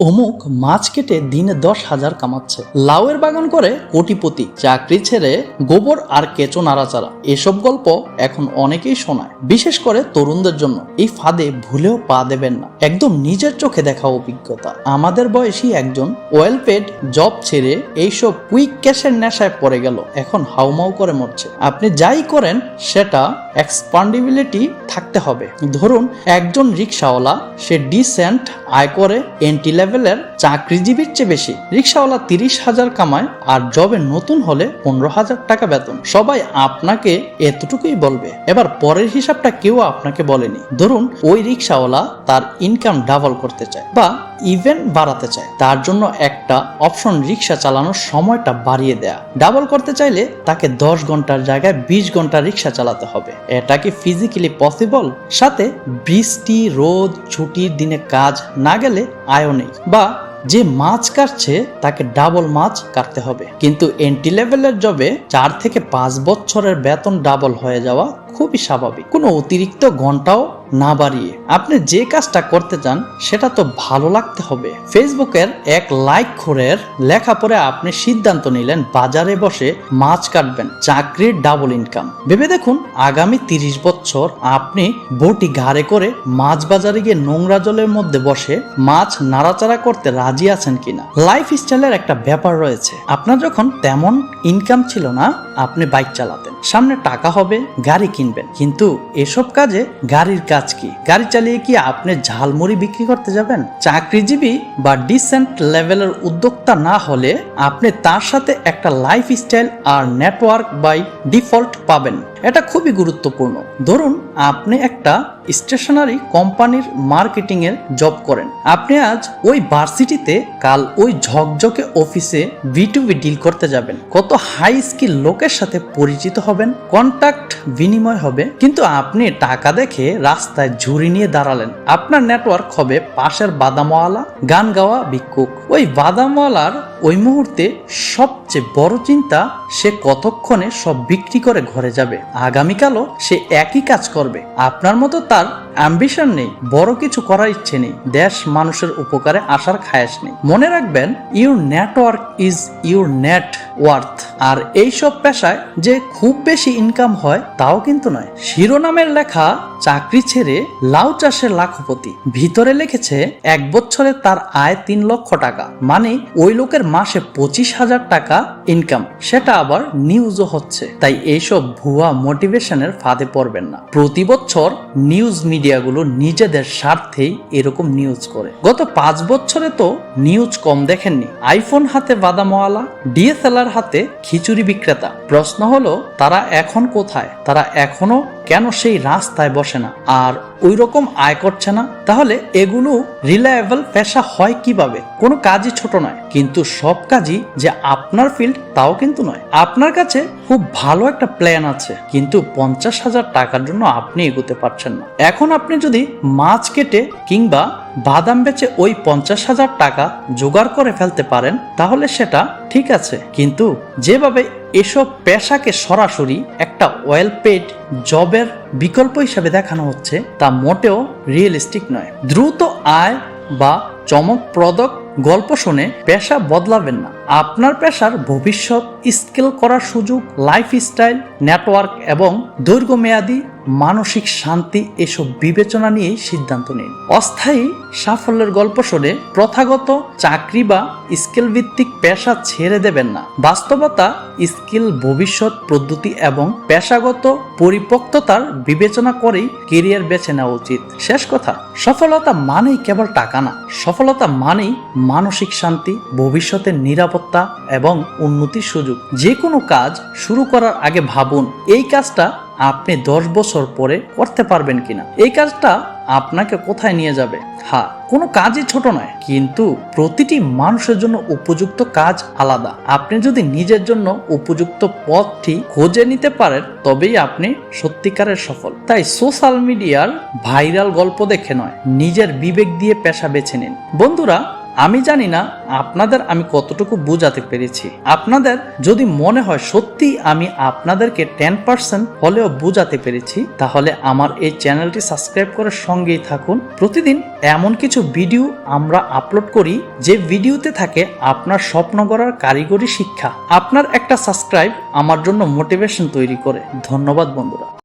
অমুক মাছ কেটে দিনে দশ হাজার কামাচ্ছে। লাউয়ের বাগান করে কোটিপতি, চাকরি ছেড়ে গোবর আর কেঁচো নাড়াচাড়া। এসব গল্প এখন অনেকেই শোনায়, বিশেষ করে তরুণদের জন্য। এই ফাঁদে ভুলেও পা দেবেন না। একদম নিজের চোখে দেখা অভিজ্ঞতা। আমাদের বয়সী একজন ওয়েল পেড জব ছেড়ে এইসব কুইক ক্যাশের নেশায় পড়ে গেল। এখন হাউমাউ করে মরছে। আপনি যাই করেন, সেটা এক্সপান্ডিবিলিটি থাকতে হবে। ধরুন, একজন রিক্সাওয়ালা সে ডিসেন্ট আয় করে এন্টি লেভেলের চাকরিজীবীর চেয়ে বেশি। রিক্সাওয়ালা তিরিশ হাজার কামায় আর জবে নতুন হলে পনেরো হাজার টাকা বেতন। সবাই আপনাকে এতটুকুই বলবে। এবার পরের হিসাবটা কেউ আপনাকে বলেনি। ধরুন, ওই রিক্সাওয়ালা তার ইনকাম ডাবল করতে চায় বা ইভেন্ট বাড়াতে চায়। তার জন্য একটা অপশন রিক্সা চালানোর সময়টা বাড়িয়ে দেয়া। ডাবল করতে চাইলে তাকে দশ ঘণ্টার জায়গায় বিশ ঘণ্টা রিক্সা চালাতে হবে। এটা কি ফিজিক্যালি পসিবল সাথে বৃষ্টি, রোদ, ছুটির দিনে কাজ না গেলে আয়ও নেই। বা যে মাছ কাটছে, তাকে ডাবল মাছ কাটতে হবে। কিন্তু এন্ট্রি লেভেলের জবে চার থেকে পাঁচ বছরের বেতন ডাবল হয়ে যাওয়া খুবই স্বাভাবিক। কোনো অতিরিক্ত ঘন্টাও না বাড়িয়ে। আপনি যে কাজটা করতে চান, সেটা তো ভালো লাগতে হবে। ফেসবুকের এক লাইক খোরের লেখা পড়ে আপনি সিদ্ধান্ত নিলেন, বাজারে বসে মাছ কাটবেন, চাকরির ডাবল ইনকাম ভেবে দেখুন, আগামী তিরিশ বছর আপনি বটি ঘাড়ে করে মাছ বাজারে গিয়ে নোংরা জলের মধ্যে বসে মাছ নাড়াচাড়া করতে রাজি আছেন কিনা? লাইফ স্টাইলের একটা ব্যাপার রয়েছে। আপনার যখন তেমন ইনকাম ছিল না, আপনি বাইক চালাতেন। সামনে টাকা হবে, গাড়ি কিনবেন। কিন্তু এসব কাজে গাড়ির কাজ কি? গাড়ি চালিয়ে কি আপনি ঝালমুড়ি বিক্রি করতে যাবেন? চাকরিজীবী বা ডিসেন্ট লেভেলের উদ্যোক্তা না হলে আপনি তার সাথে একটা লাইফ স্টাইল আর নেটওয়ার্ক বাই ডিফল্ট পাবেন। এটা খুবই গুরুত্বপূর্ণ। ধরুন, আপনি একটা স্টেশনারি কোম্পানির মার্কেটিং এর জব করেন। আপনি আজ ওই ভার্সিটিতে, কাল ওই ঝকঝকে অফিসে বি টু বি ডিল করতে যাবেন। কত হাই স্কিল লোকের সাথে পরিচিত হবেন কন্টাক্ট বিনিময় হবে। কিন্তু আপনি টাকা দেখে রাস্তায় ঝুড়ি নিয়ে দাঁড়ালেন। আপনার নেটওয়ার্ক হবে পাশের বাদামওয়ালা, গান গাওয়া ভিক্ষুক। ওই বাদামওয়ালার ওই মুহূর্তে সবচেয়ে বড় চিন্তা, সে কতক্ষণে সব বিক্রি করে ঘরে যাবে। আগামীকালও সে একই কাজ করবে। আপনার মতো তার অ্যাম্বিশন নেই, বড় কিছু করার ইচ্ছে নেই, দেশ মানুষের উপকারে আসার খায়াস নেই। মনে রাখবেন your network is your net worth আর এইসব পেশায় যে খুব বেশি ইনকাম হয়, তাও কিন্তু নয়। শিরোনামের লেখা, চাকরি ছেড়ে লাউ চাষের লাখপতি। ভিতরে লিখেছে, এক বছরে তার আয় তিন লক্ষ টাকা। মানে ওই লোকের মাসে পঁচিশ হাজার টাকা ইনকাম সেটা আবার নিউজও হচ্ছে। তাই এইসব ভুয়া মোটিভেশনের ফাঁদে পড়বেন না। প্রতি বছর নিউজ মিডিয়াগুলো নিজেদের স্বার্থেই এরকম নিউজ করে। গত পাঁচ বছরে তো নিউজ কম দেখেননি। আইফোন হাতে বাদামওয়ালা ডিএসএলআর হাতে খিচুড়ি বিক্রেতা। প্রশ্ন হলো, তারা এখন কোথায়? তারা এখনও কেন সেই রাস্তায় বসে না? আর ওই রকম আয় করছে না? তাহলে এগুলো রিলায়েবল পেশা হয় কীভাবে? কোনো কাজই ছোট নয়। কিন্তু সব কাজই যে আপনার ফিল্ড তাও কিন্তু নয়। আপনার কাছে খুব ভালো একটা প্ল্যান আছে, কিন্তু পঞ্চাশ হাজার টাকার জন্য আপনি এগোতে পারছেন না। এখন আপনি যদি মাছ কেটে কিংবা বাদাম বেচে ওই পঞ্চাশ হাজার টাকা জোগাড় করে ফেলতে পারেন, তাহলে সেটা ঠিক আছে। কিন্তু যেভাবে এসব পেশাকে সরাসরি একটা ওয়েল পেড জবের বিকল্প হিসাবে দেখানো হচ্ছে, তা মোটেও রিয়েলিস্টিক নয়। দ্রুত আয় বা চমকপ্রদক গল্প শুনে পেশা বদলাবেন না। আপনার পেশার ভবিষ্যৎ স্কিল করার সুযোগ, লাইফস্টাইল, নেটওয়ার্ক এবং দীর্ঘমেয়াদী মানসিক শান্তি এসব বিবেচনা নিয়ে সিদ্ধান্ত নিন। অস্থায়ী সাফল্যের গল্প শুনে, প্রথাগত চাকরি বা স্কিল ভিত্তিক পেশা ছেড়ে দেবেন না। বাস্তবতা, স্কিল, ভবিষ্যৎ পদ্ধতি এবং পেশাগত পরিপক্কতার বিবেচনা করেই কেরিয়ার বেছে নেওয়া উচিত। শেষ কথা, সফলতা মানেই কেবল টাকা না। সফলতা মানেই মানসিক শান্তি, ভবিষ্যতের নিরাপত্তা এবং উন্নতির সুযোগ। যে কোনো কাজ শুরু করার আগে ভাবুন, এই কাজটা আপনি দশ বছর পরে করতে পারবেন কিনা? এই কাজটা আপনাকে কোথায় নিয়ে যাবে? হ্যাঁ কোনো কাজই ছোট নয়, কিন্তু প্রতিটি মানুষের জন্য উপযুক্ত কাজ আলাদা। আপনি যদি নিজের জন্য উপযুক্ত পথটি খুঁজে নিতে পারেন, তবেই আপনি সত্যিকারের সফল। তাই সোশ্যাল মিডিয়ার ভাইরাল গল্প দেখে নয়, নিজের বিবেক দিয়ে পেশা বেছে নিন। বন্ধুরা আমি জানি না আপনাদের আমি কতটুকু বোঝাতে পেরেছি। আপনাদের যদি মনে হয় সত্যি আমি আপনাদেরকে টেন পার্সেন্ট হলেও বোঝাতে পেরেছি, তাহলে আমার এই চ্যানেলটি সাবস্ক্রাইব করে সঙ্গেই থাকুন। প্রতিদিন এমন কিছু ভিডিও আমরা আপলোড করি, যে ভিডিওতে থাকে আপনার স্বপ্ন গড়ার কারিগরি শিক্ষা। আপনার একটা সাবস্ক্রাইব আমার জন্য মোটিভেশন তৈরি করে। ধন্যবাদ বন্ধুরা।